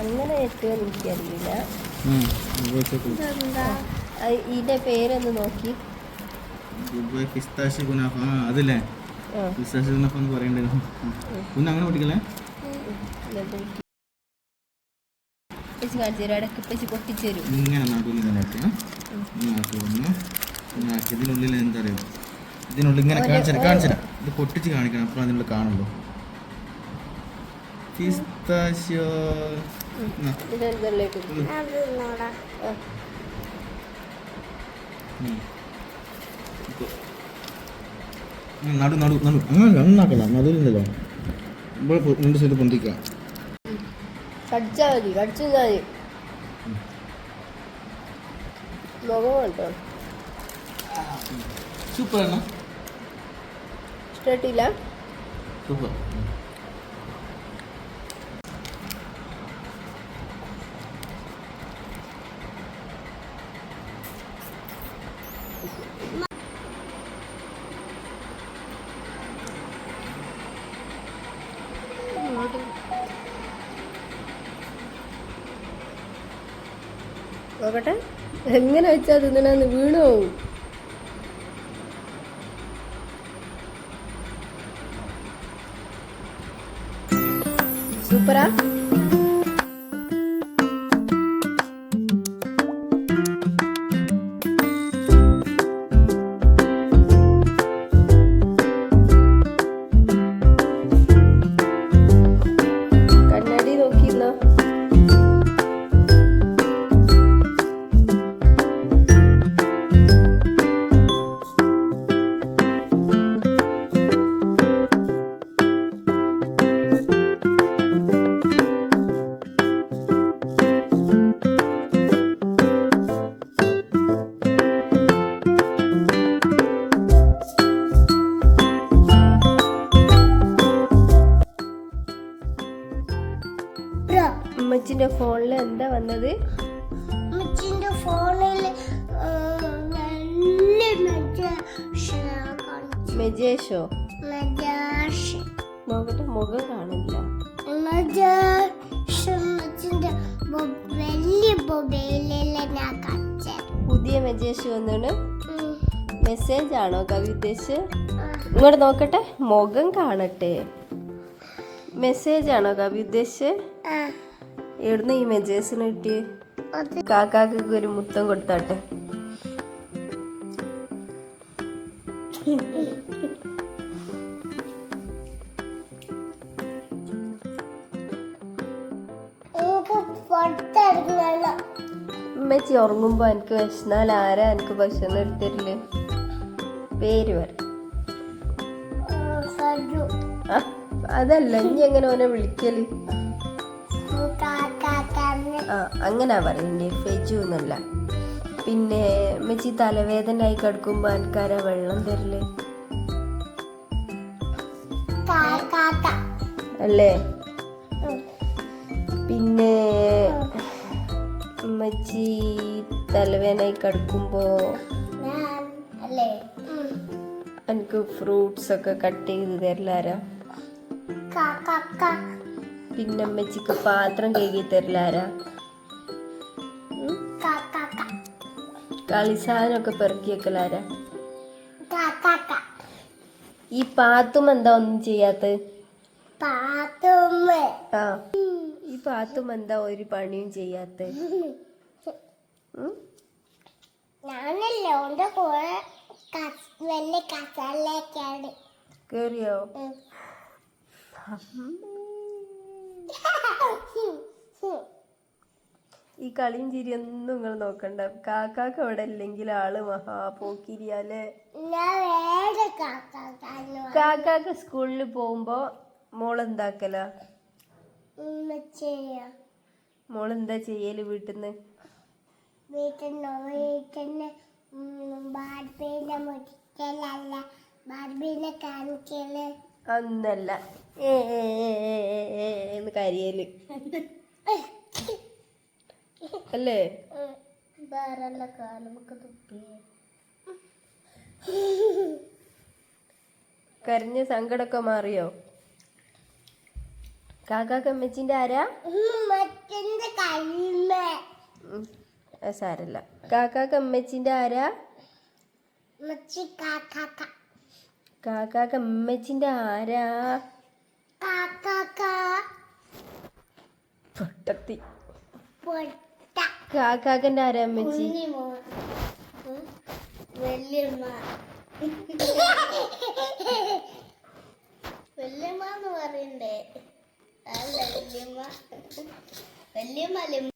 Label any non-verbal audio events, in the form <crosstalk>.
അങ്ങനെ എട്ടുകൾ എനിക്കറിയില്ല ഇതിന്റെ പേരൊന്ന് നോക്കി. ഇങ്ങനെ ഇതിനുള്ളിൽ എന്താ അറിയാം? ഇതിനുള്ളിൽ ഇങ്ങനെ ഒരു- കാണിച്ചു ഒരു- കാണിച്ചു ഇത് പൊട്ടിച്ച് കാണിക്കണം അപ്പോൾ അതിനുള്ളിൽ കാണുള്ളൂ. പിസ്താഷ്യോ നോടാ നടു നടു. അങ്ങനെ നന്നാക്കണം. നടുവില്ലല്ലോ ഇവിടെ രണ്ട് സൈഡ് പൊന്തിക്കാം കടിച്ചാൽ മതി കടിച്ചാൽ മതി. മുഖം കേട്ടോ സൂപ്പർ ആണ് ഇഷ്ടമായിട്ടില്ല സൂപ്പർ. നോക്കട്ടെ. എങ്ങനെ വെച്ചാൽ തിന്നണെന്ന് വീണു പോവും. supra എന്താ വന്നത്? മെജാഷ്? നോക്കട്ടെ മുഖം കാണില്ല. പുതിയ മെജേഷ് വന്നാണ്. മെസ്സേജ് ആണോ കവി ഉദ്ദേശിച്ച് ഇങ്ങോട്ട് നോക്കട്ടെ മുഖം കാണട്ടെ. മെസ്സേജ് ആണോ കവി ഉദ്ദേശിച്ച് എവിടുന്ന് ഈ മെജേഴ്സിന് കിട്ടിയ? കാക്കാക്ക് ഒരു മുത്തം കൊടുത്താട്ടെ. ഉമ്മച്ചി ഉറങ്ങുമ്പോ എനിക്ക് വിശന്നാൽ ആരാ എനിക്ക് ഭക്ഷണം എടുത്തില്ല പേര് പറ. ആ, അതല്ല ഇനി എങ്ങനെ ഓനെ വിളിക്കൽ? ആ അങ്ങനെ പറയണ്ടേ ഫെജു എന്നല്ല. പിന്നെ മെച്ചി തലവേദന ആയി കിടക്കുമ്പോ എനിക്കാരാ വെള്ളം തരില്ലേ കാക്കാക്ക അല്ലേ? പിന്നെ ഉമ്മച്ചി തലവേദനയായി കിടക്കുമ്പോ ഞാൻ അല്ലേ? എനിക്ക് ഫ്രൂട്ട്സ് ഒക്കെ കട്ട് ചെയ്ത് തരലാരാ? പിന്നെ അമ്മച്ചിക്ക് പാത്രം കഴുകി തരലാരാ കാക്കാക്ക കളിസാധനമൊക്കെ പെറുക്കി വെക്കലാരാ ഈ പാത്തും എന്താ ഒന്നും ചെയ്യാത്ത? ആ. ഈ പാത്തും എന്താ ഒരു പണിയും ചെയ്യാത്ത? ഉം? ഞാനല്ലേ ഓന്റെ കൂടെ കസ്- വലിയ കസാലയൊക്കെയാണ് കേറിയോ? ഈ കളിയും ചിരിയൊന്നും നിങ്ങൾ നോക്കണ്ട. കാക്കാക്ക് അവിടെ ഇല്ലെങ്കിൽ ആൾ മഹാ പോക്കിരിയാലേ ഞാൻ വേറെ കാക്കാക്കാന്ന് കാക്കാക്ക് സ്കൂളിൽ പോകുമ്പോ മോളെന്താക്കല? മോളെന്താ ചെയ്യൽ കാണിക്കൽ ഒന്നല്ല ഏ കരിയൽ. <laughs> അല്ലേ? വേറെ കാലമൊക്കെ തുപ്പിയേ കരഞ്ഞ സങ്കടമൊക്കെ മാറിയോ? കാക്കാക്കമ്മച്ചിന്റെ ആരാ? സാരല്ല. കാക്കാക്കമ്മച്ചിന്റെ ആരാ? മച്ചി കാക്കാക്ക. കാക്കാക്ക് അമ്മച്ചിന്റെ ആരാ? പൊട്ടത്തി. പൊട്ട കാക്കാക്കന്റെ ആരാ വല്യമ്മ വല്യമ്മ. വല്യമ്മ